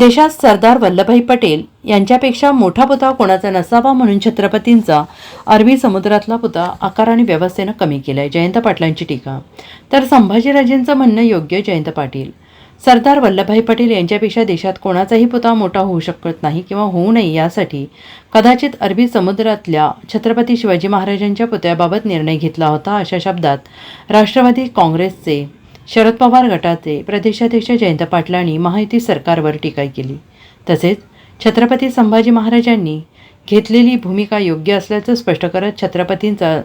देशात सरदार वल्लभभाई पटेल यांच्यापेक्षा मोठा पुतळा कोणाचा नसावा म्हणून छत्रपतींचा अरबी समुद्रातला पुतळा आकाराने व्यवस्थेनं कमी केलाय. जयंत पाटलांची टीका. तर संभाजीराजेंचं म्हणणं योग्य जयंत पाटील. सरदार वल्लभभाई पटेल यांच्यापेक्षा देशात कोणाचाही पुतळा मोठा होऊ शकत नाही किंवा होऊ नये यासाठी कदाचित अरबी समुद्रातल्या छत्रपती शिवाजी महाराजांच्या पुतळ्याबाबत निर्णय घेतला होता अशा शब्दात राष्ट्रवादी काँग्रेसचे शरद पवार गटाचे प्रदेशाध्यक्ष जयंत पाटलांनी महायुती सरकारवर टीका केली. तसेच छत्रपती संभाजी महाराजांनी घेतलेली भूमिका योग्य असल्याचं स्पष्ट करत छत्रपतींचा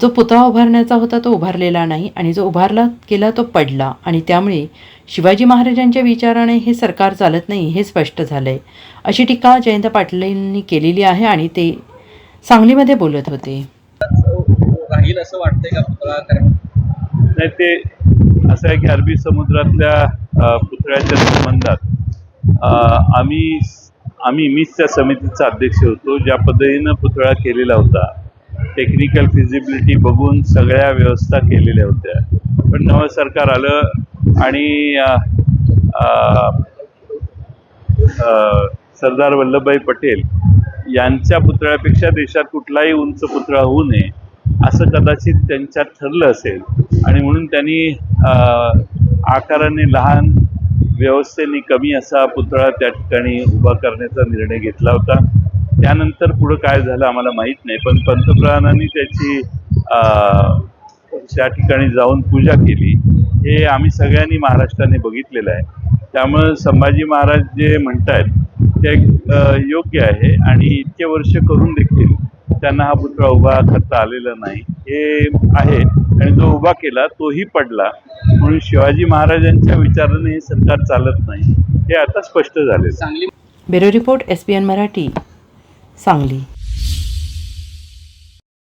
जो पुतळा उभारण्याचा होता तो उभारलेला नाही आणि जो उभारला गेला तो पडला आणि त्यामुळे शिवाजी महाराजांच्या विचाराने हे सरकार चालत नाही हे स्पष्ट झालं आहे अशी टीका जयंत पाटलांनी केलेली आहे आणि ते सांगलीमध्ये बोलत होते. राहील असं वाटतंय का पुतळा ते असं आहे की अरबी समुद्रातल्या पुतळ्याच्या संबंधात आम्ही आम्ही मिसच्या समितीचा अध्यक्ष होतो ज्या पद्धतीनं पुतळा केलेला होता. टेक्निकल फिजिबिलिटी बघून सगळ्या व्यवस्था केलेल्या होत्या. पण नवं सरकार आलं आणि सरदार वल्लभभाई पटेल यांच्या पुतळ्यापेक्षा देशात कुठलाही उंच पुतळा होऊ नये असं कदाचित त्यांच्यात ठरलं असेल. आणि म्हणून त्यांनी आकाराने लहान व्यवस्थेने कमी असा पुतळा त्या ठिकाणी उभा करण्याचा निर्णय घेतला होता. त्यानंतर पुढं काय झालं आम्हाला माहीत नाही पण पंतप्रधानांनी त्याची त्या ठिकाणी जाऊन पूजा केली. हे आम्ही सगळ्यांनी महाराष्ट्राने बघितलेलं आहे. त्यामुळं संभाजी महाराज जे म्हणत आहेत ते योग्य आहे आणि इतके वर्ष करून देखील त्यांना हा पुतळा उभा करता आलेला नाही. हे आहे आणि जो उभा केला तोही पडला. म्हणून शिवाजी महाराजांच्या विचाराने हे सरकार चालत नाही. हे आता स्पष्ट झाले Sangli bureau report S P N Marathi Sangli.